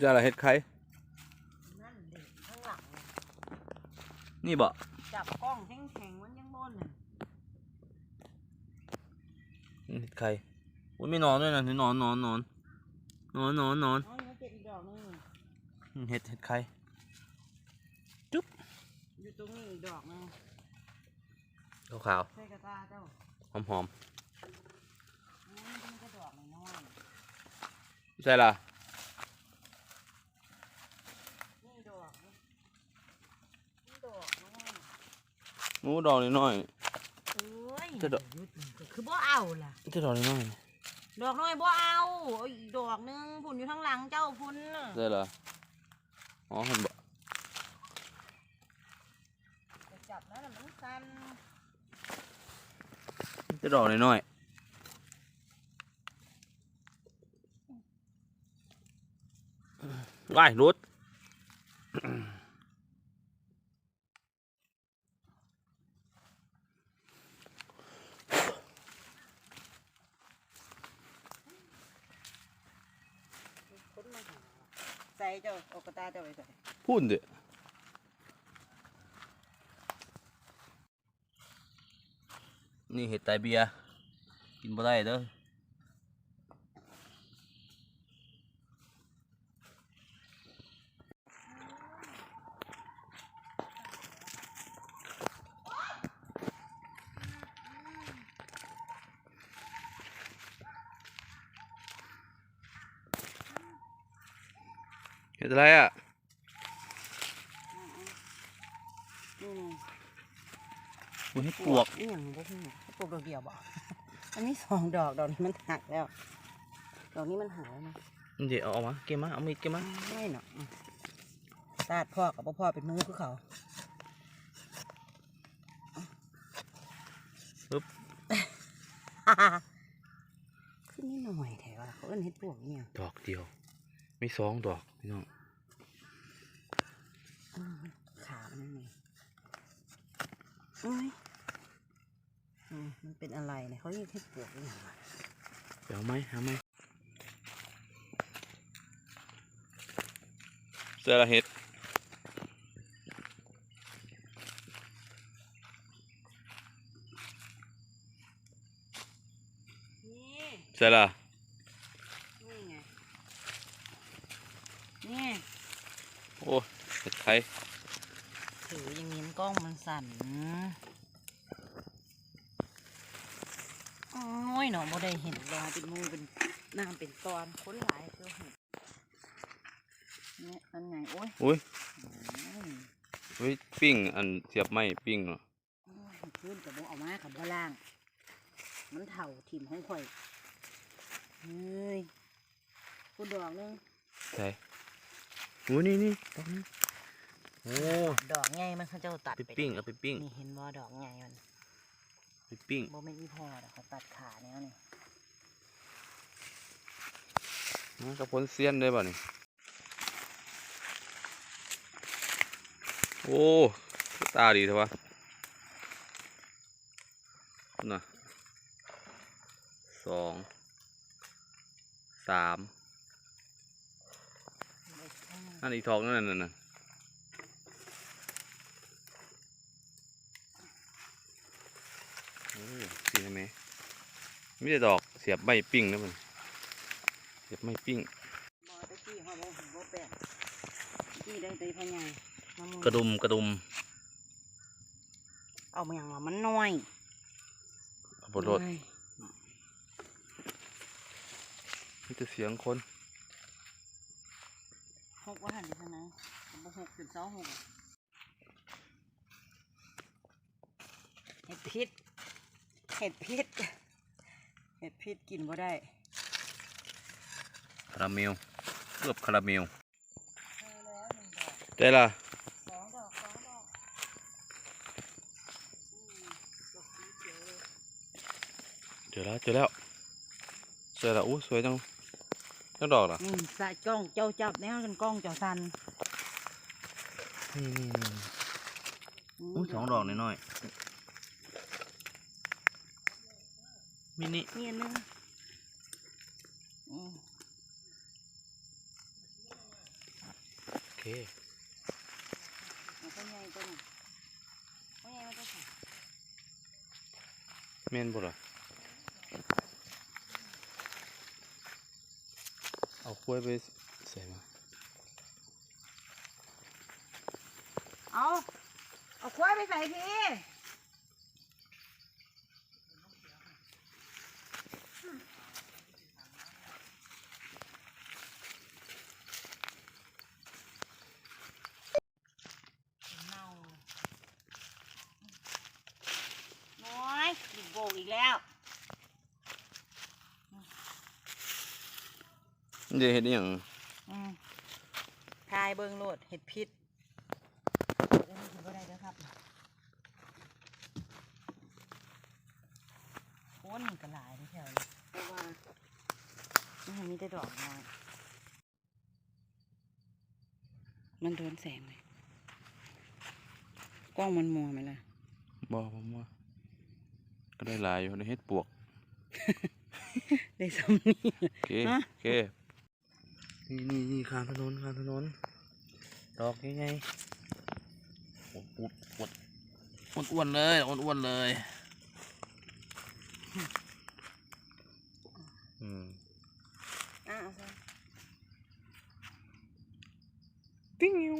จะอะไรเห็ดไข่นั่นดิข้างหลังนี่บ่จับกล้องแข็งๆมันยังบนน่ะเห็ดไข่อุ้ยไม่นอนด้วยนะนอนนอนนอนนอนนอนนอนอ๋อนี่เจ็ดอีกดอกนึงเห็ดเห็ดไข่อยู่ตรงนี้อีกดอกนึงขาวใส่กระตาเจ้าๆหอมหอมอืมมันก็ดอกน้อยๆใช่ล่ะ ๆนี่ดอกนี่นี่ดอกน้อย หมูดอกน้อยเอ้ยจะดอกคือบ่เอาล่ะๆจะดอกน้อยดอกน้อยบ่เอาเอาอีกดอกนึงพุ่นอยู่ข้างหลังเจ้าพุ่นน่ะๆใช่ล่ะอ๋อเห็นบ่จะจับนะน่ะมันสั่นจะดอกน้อยๆว้ายรุด คนมาหาใส่เจ้าเอากระตาเจ้าไปใส่พูดดินี่เห็ดไตเบียกินบ่ได้เด้อ ห็ดอะไรอะนี่นี่มันเห็ดปวกนี่อย่างบ่ฮู้ปวกดอกเดียวบ่อันนี้สองดอกดอกนี้มันหักแล้วดอกนี้มันหายแล้วนะเดี๋ยวเอาออกมาเก็บมาเอามีดเก็บมาไม่หนอกตาดพ่อกับพ่อเป็นมือคือเขาปึ๊บขึ้นนิดหน่อยแถวเขาเอิ้นเฮ็ดปวกเนี่ยดอกเดียว มีสองดอกพี่น้อง ขามันนั่นไงอุ้ยอืมมันเป็นอะไรเนี่ยเขาเรียกเฮ็ดปวกเนี่ยงวะเดี๋ยวเอาไหมเอาไหมเจอละเห็ดนี่เจอละนี่ไง นี่ โอ้ เห็ดไข่ถืออย่างนี้มันกล้องมันสั่นโอ้ยหนอบ่ได้เห็นรอยเป็นมือเป็นน้ำเป็นตอนค้นหลายตัวเห็นเนี่ยอันไหนโอ้ยอุ้ยอืมอุ้ยปิ้งอันเสียบไม้ปิ้งเนาะโอ้ยขึ้นกับบ่เอามากับบ่ล่าง มันเถ่าถิ่มของข่อยเฮ้ยกูดอกหนึงใช่โอ้ยนี่นี่ดอกนี้ โอ้ดอกไงมันเขาเจ้าตัดไปปิ้งเอาไปปิ้งนี่เห็นบ่ดอกไงมันไปปิ้งบ่แม่นอีพอดอกเขาตัดขาแนวนี่มันกับพ้นเซียนได้ป่ะนี่โอ้ตาดีเถอะวะน่ะสองสามนั่นอีกทองนั่นน่ะน่ะโอ้ย สีไหมไม่ได้ดอกเสียบใบปิ้งนะมันเสียบไม่ปิ้งบ่ตะกี้เฮาบ่เห็นบ่แปลกตะกี้ได้แต่พะยายมะม่วงกระดุมกระดุม เอามาหยังว่ามันน้อยเอาบนรถน้อยมีแต่เสียงคนหกว่าหั่นดิซั่นนะบ่หกเป็นเสาหกเห็ดพิษ เห็ดพิษเห็ดพิษกินบ่ได้คาราเมลเคลือบคาราเมลเจอแล้วหนึ่งดอกได้ละสองดอกสองดอกอืมดอกสีเขียวเลยเจอแล้วเจอแล้วเจอแล้วอู้สวยจังจังดอกเหรอนี่สายกล้องเจ้าจับแนวกันกล้องเจ้าสันนี่นี่นี่มอู้สองดอกน้อยๆ มินินี่อันหนึงอืมเอาตัวใหญ่ตัวนี้ตัวใหญ่มันจะใส่แม่นบ่ล่ะเอากล้วยไปใส่มาเอาเอาควายไปใส่ทีเน่าน้อยดิบโบก อีกแล้วเดี๋ยวเฮ็ดอหย่างอืมทายเบิงโลดเห็ดพิษเดี๋ยวนี้กินก็ได้เด้อครับโคนกระหลายเด้อแถวนี้เพราะว่ามันมีแต่ดอกน้อยมันโดนแสงเลยกล้องมันมัวไหมล่ะบ่ผมว่าก็ ได้หลายอยู่ในเฮ็ดปวกได้ซ้ำนี่โอเคโอเคนี่นี่นี่ขามถนนขามถนนดอกยังไงปวดปวดปวดอ้วนอ้วนเลยอ้วนอ้วนเลยอืมอะใช่ติ้งอยู่